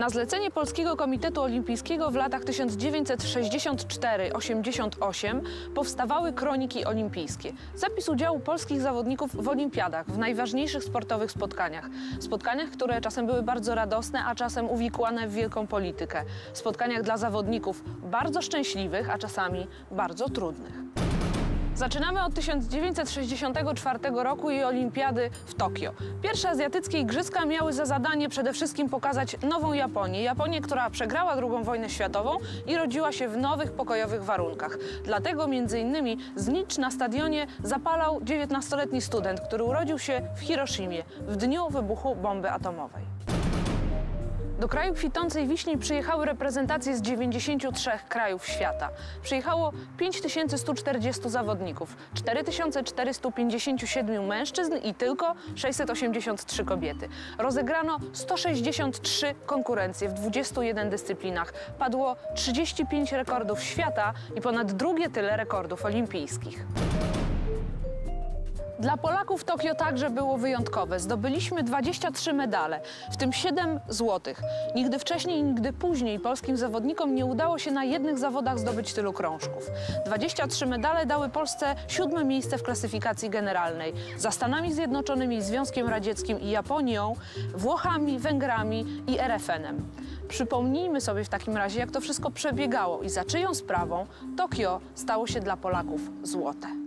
Na zlecenie Polskiego Komitetu Olimpijskiego w latach 1964-88 powstawały kroniki olimpijskie. Zapis udziału polskich zawodników w olimpiadach, w najważniejszych sportowych spotkaniach. Spotkaniach, które czasem były bardzo radosne, a czasem uwikłane w wielką politykę. Spotkaniach dla zawodników bardzo szczęśliwych, a czasami bardzo trudnych. Zaczynamy od 1964 roku i olimpiady w Tokio. Pierwsze azjatyckie igrzyska miały za zadanie przede wszystkim pokazać nową Japonię. Japonię, która przegrała II wojnę światową i rodziła się w nowych, pokojowych warunkach. Dlatego między innymi znicz na stadionie zapalał 19-letni student, który urodził się w Hiroshimie w dniu wybuchu bomby atomowej. Do kraju kwitącej wiśni przyjechały reprezentacje z 93 krajów świata. Przyjechało 5140 zawodników, 4457 mężczyzn i tylko 683 kobiety. Rozegrano 163 konkurencje w 21 dyscyplinach. Padło 35 rekordów świata i ponad drugie tyle rekordów olimpijskich. Dla Polaków Tokio także było wyjątkowe. Zdobyliśmy 23 medale, w tym 7 złotych. Nigdy wcześniej, nigdy później polskim zawodnikom nie udało się na jednych zawodach zdobyć tylu krążków. 23 medale dały Polsce siódme miejsce w klasyfikacji generalnej. Za Stanami Zjednoczonymi, Związkiem Radzieckim i Japonią, Włochami, Węgrami i RFN-em. Przypomnijmy sobie w takim razie, jak to wszystko przebiegało i za czyją sprawą Tokio stało się dla Polaków złote.